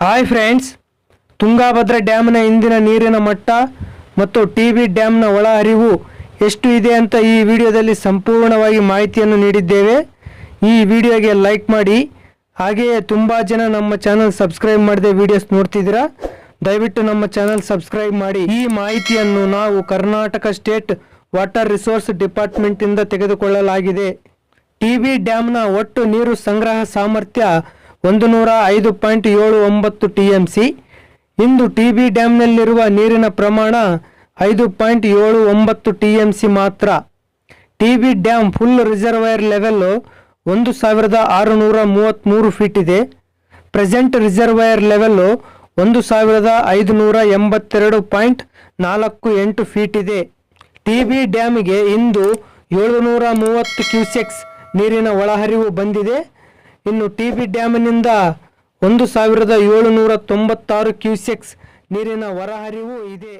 Hi friends Tungabhadra ಡ್ಯಾಮ್ನ ಇಂದಿನ ನೀರಿನ ಮಟ್ಟ ಮತ್ತು ಟಿ ಬಿ ಡ್ಯಾಮ್ನ ಒಳ ಹರಿವು ಎಷ್ಟು ಇದೆ ಅಂತ ಈ ವಿಡಿಯೋದಲ್ಲಿ ಸಂಪೂರ್ಣವಾಗಿ ಮಾಹಿತಿಯನ್ನು ನೀಡಿದ್ದೇವೆ. ಈ ವಿಡಿಯೋಗೆ ಲೈಕ್ ಮಾಡಿ. ಹಾಗೆಯೇ ತುಂಬ ಜನ ನಮ್ಮ ಚಾನಲ್ ಸಬ್ಸ್ಕ್ರೈಬ್ ಮಾಡಿದೆ ವಿಡಿಯೋಸ್ ನೋಡ್ತಿದ್ದೀರಾ? ದಯವಿಟ್ಟು ನಮ್ಮ ಚಾನಲ್ ಸಬ್ಸ್ಕ್ರೈಬ್ ಮಾಡಿ. ಈ ಮಾಹಿತಿಯನ್ನು ನಾವು ಕರ್ನಾಟಕ ಸ್ಟೇಟ್ ವಾಟರ್ ರಿಸೋರ್ಸ್ ಡಿಪಾರ್ಟ್ಮೆಂಟಿಂದ ತೆಗೆದುಕೊಳ್ಳಲಾಗಿದೆ. ಟಿ ಬಿ ಡ್ಯಾಮ್ನ ಒಟ್ಟು ನೀರು ಸಂಗ್ರಹ ಸಾಮರ್ಥ್ಯ ಒಂದು ನೂರ ಐದು ಪಾಯಿಂಟ್ ಏಳು ಒಂಬತ್ತು ಟಿ ಎಂ ಸಿ ಇಂದು ಟಿ ಬಿ ಡ್ಯಾಮ್ನಲ್ಲಿರುವ ನೀರಿನ ಪ್ರಮಾಣ ಐದು ಪಾಯಿಂಟ್ ಏಳು ಒಂಬತ್ತು ಟಿ ಎಂ ಸಿ ಮಾತ್ರ. T B dam full reservoir level ಒಂದು ಸಾವಿರದ ಆರುನೂರ ಮೂವತ್ತ್ಮೂರು ಫೀಟ್ ಇದೆ. ಪ್ರೆಸೆಂಟ್ ರಿಸರ್ವೈರ್ ಲೆವೆಲ್ಲು ಒಂದು ಸಾವಿರದ ಐದುನೂರ ಎಂಬತ್ತೆರಡು ಪಾಯಿಂಟ್ ನಾಲ್ಕು ಎಂಟು ಫೀಟ್ ಇದೆ. ಟಿ ಬಿ ಡ್ಯಾಮ್ಗೆ ಇಂದು ಏಳುನೂರ ಮೂವತ್ತು ಕ್ಯೂಸೆಕ್ಸ್ ನೀರಿನ ಒಳಹರಿವು ಬಂದಿದೆ. ಇನ್ನು ಟಿ ಬಿ ಡ್ಯಾಮ್ನಿಂದ ಒಂದು ಸಾವಿರದ ಏಳುನೂರ ತೊಂಬತ್ತಾರು ಕ್ಯೂಸೆಕ್ಸ್ ನೀರಿನ ಹೊರಹರಿವು ಇದೆ.